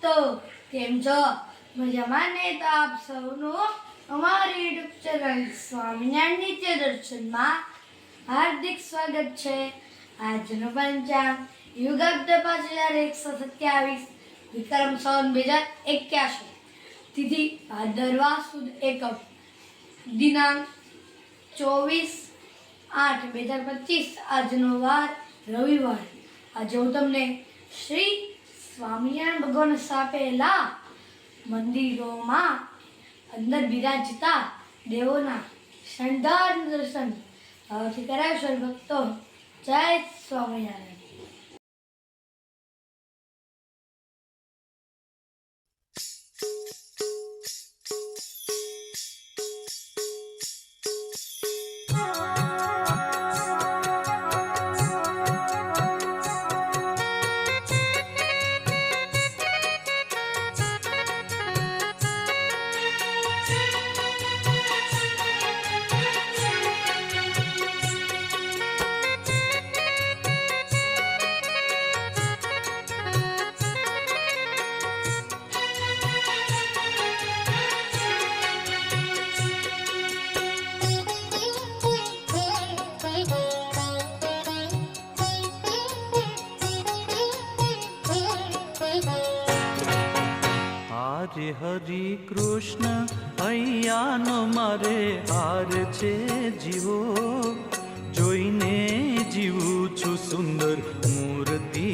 ભક્તો કેમ છો? મજામાં ને તો આપ સૌનું અમારી યુટ્યુબ ચેનલ સ્વામિનારાયણ નિત્ય દર્શનમાં હાર્દિક સ્વાગત છે. આજનો પંચાંગ યુગાબ્દ પાંચ હજાર એકસો સત્યાવીસ, વિક્રમ સૌન બે હજાર એક્યાસી, તિથિ ભાદરવા સુદ એકમ, દિનાંક ચોવીસ આઠ બે હજાર પચીસ, આજનો વાર રવિવાર. આજે હું તમને શ્રી સ્વામિનારાયણ ભગવાન સ્થાપેલા મંદિરોમાં અંદર બિરાજતા દેવોના શણગાર દર્શન ભાવથી કરાવશો ભક્તો જય સ્વામિનારાયણ. હારે હરિ કૃષ્ણ અહીંયાનો મારે હાર છે જીવો. જોઈને જીવું છું સુંદર મૂર્તિ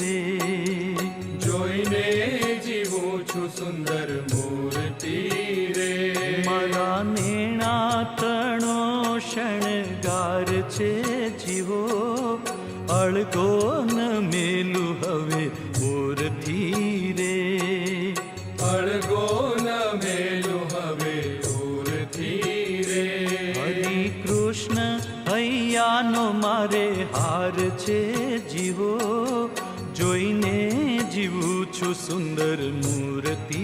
રે. જોઈને જીવું છું સુંદર મૂર્તિ રે. મારા નેણા તણો શણગાર છે જીવો. અળગો ન છે જીવો જોઈને જીવું છું સુંદર મૂર્તિ.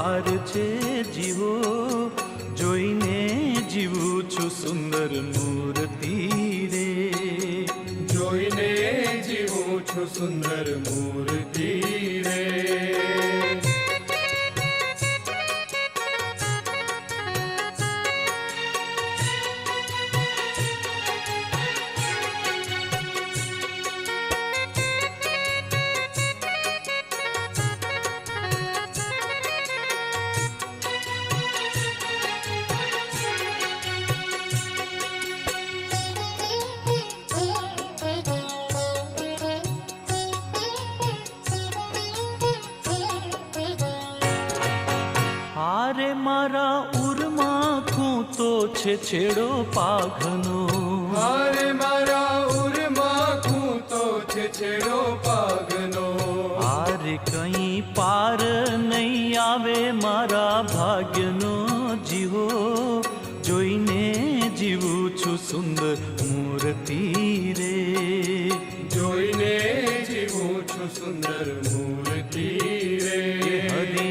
હાર છે જીવો જોઈને જીવું છું સુંદર મૂર્તિ રે. જોઈને જીવું છું સુંદર મૂર્તિ છે છેડો પાઘનો. હારે મારા ઉરમાં ખૂંતો છે છેડો પાગનો હારે કઈ પાર નહીં આવે મારા ભાગ્યનો જીવો. જોઈને જીવું છું સુંદર મૂર્તિ રે. જોઈને જીવું છું સુંદર મૂર્તિ રે. હરિ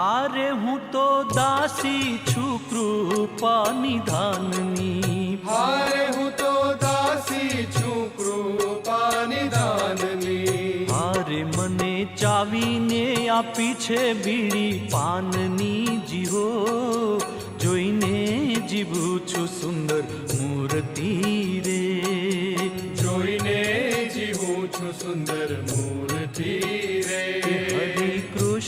હારે હું તો દાસી છું કૃપા નિધાનની હારે હું તો દાસી છું કૃપા નિધાનની હારે મને ચાવીને આપી છે બીડી પાનની જીવો જોઈને જીવું છું સુંદર મૂર્તિ રે. જોઈને જીવું છું સુંદર મૂર્તિ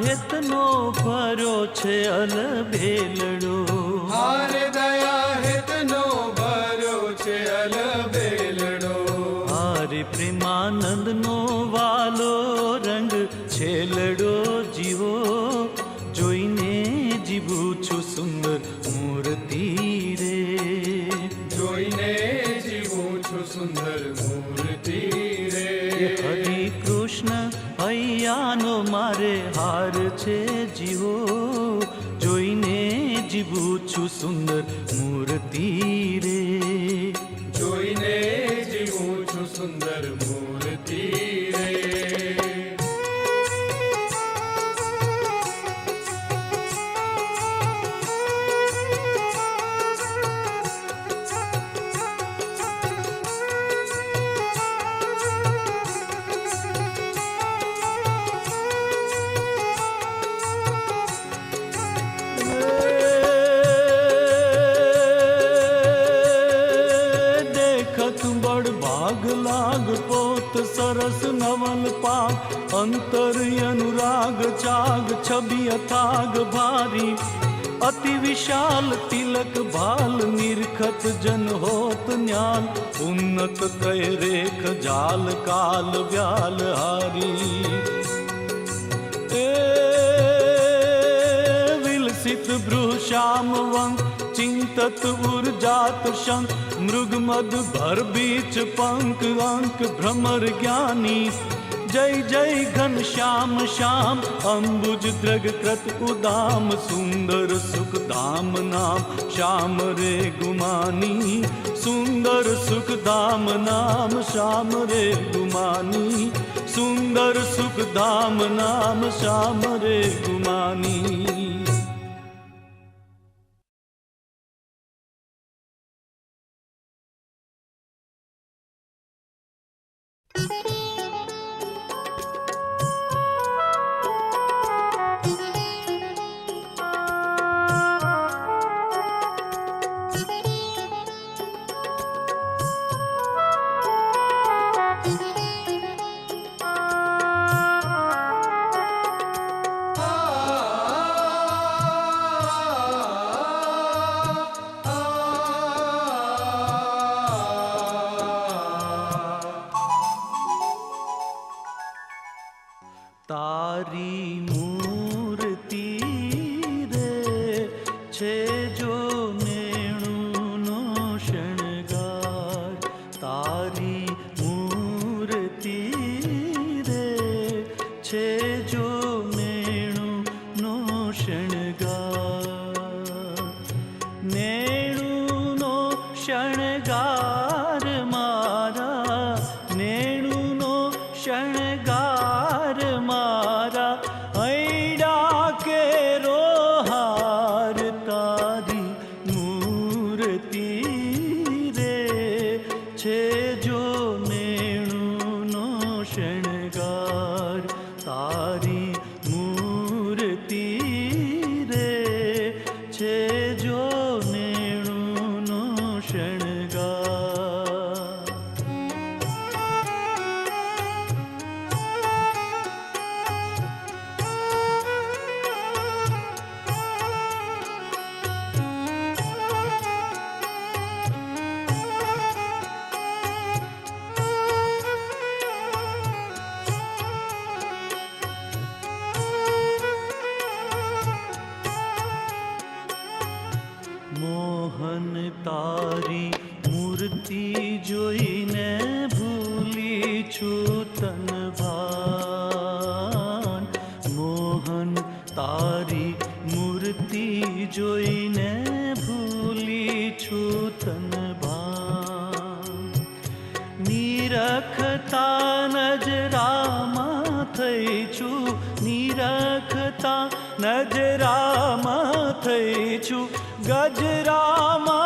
હેતનો ભરો છે અલભેલડો હારે દયા હેતનો ભર્યો છે અલબેલડો હારે પ્રેમાનંદનો વાલો રંગ છેલડો જીવો જોઈને જીવું છું સુંદર છે જીવો જોઈને જીવું છું સુંદર મૂર્તિ. સરસ નવલ પાક, અંતર અનુરાગ, ચાગ, છબી અથાગ ભારી, અતિ વિશાલ, તિલક, ભાલ, નિરખત જન હોત ન્યાલ, ઉન્નત કય રેખ, જાલ, કાલ, વ્યાલ, હારી. એ વિલસિત ભૃશામ વંક ચિંતત ઉર્જાત શંક મૃગ મદ ભર બીચ પંક વાંક ભ્રમર જ્ઞાની જય જય ઘન શ્યામ શ્યામ અંબુજ દ્રગ કૃત ઉદામ સુંદર સુખ ધામ નામ શ્યામ રે ગુમાની સુંદર સુખ ધામ નામ શ્યામ રે ગુમાની સુંદર સુખ ધામ નામ શ્યામ રે ગુમાની તારી મૂર્તિ રે છે જો નેણુનો શણગાર તારી મૂર્તિ રે છે જો નેણુનો શણગાર નેણુનો શણગાર મારા નેણુનો શણગાર છું ભાન મોહન તારી મૂર્તિ જોઈને ભૂલી છું તન ભાન નિરખતા નજરામાં થઈ છું નિરખતા નજરામાં થઈ છું ગજરામાં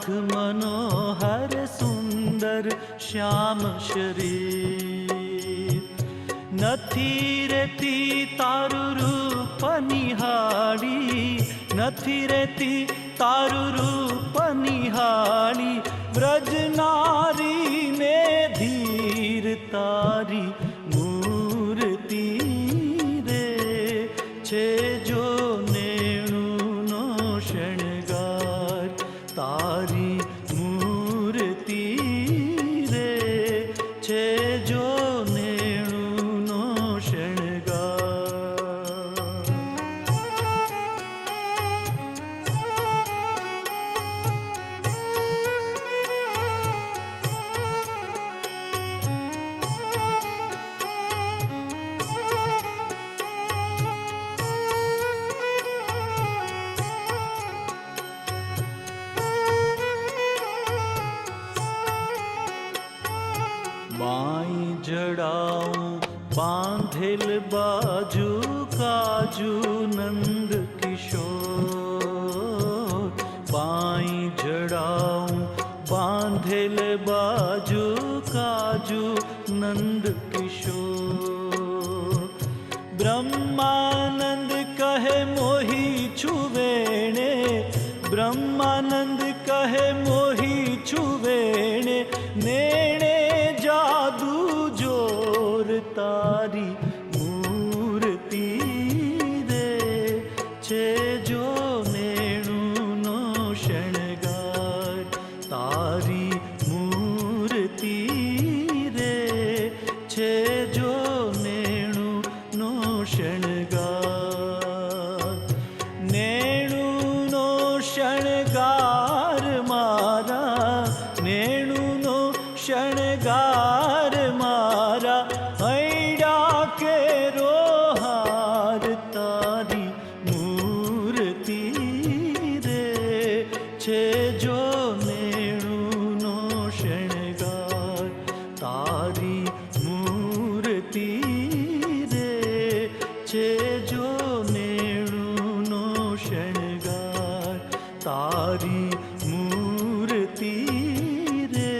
પાખ મનોહર સુંદર શ્યામ શરીર નથી રેતી તારું રૂપ નિહાળી નથી રેતી તારું રૂપ નિહાળી વ્રજનારી ને ધીર તારી બાંધેલ બાજુ કાજુ નંદ કિશોર બાઈ જડાઉં બાંધેલ બાજુ કાજુ નંદ કિશોર બ્રહ્માનંદ કહે મોહી છુવેણે બ્રહ્માનંદ કહે મોહી છુવેણે નેણે তা તારી મૂર્તિ રે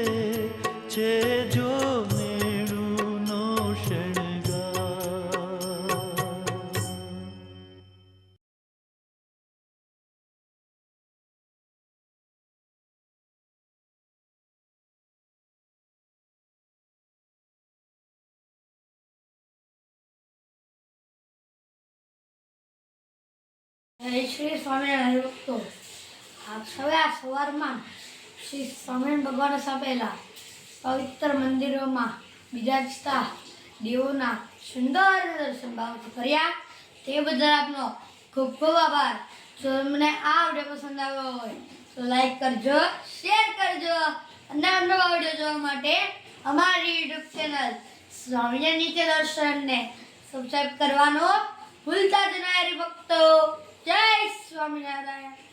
છે જો નેણુનો શણગાર જય શ્રી સ્વામિનારાયણ ભક્તો આ સવારમાં શ્રી સ્વામિનારાયણ ભગવાન સ્થાપેલા પવિત્ર મંદિરોમાં બિરાજતા દેવોના સુંદર દર્શન ભાવથી કર્યા તે બદલ આપનો ખૂબ ખૂબ આભાર. જો તમને આ વીડિયો પસંદ આવ્યો હોય તો લાઈક કરજો, શેર કરજો અને નવા વીડિયો જોવા માટે અમારી યુટ્યુબ ચેનલ સ્વામિનારાયણ નીચે દર્શનને સબસ્ક્રાઈબ કરવાનો ભૂલતા જ ના હરિભક્તો. જય સ્વામિનારાયણ.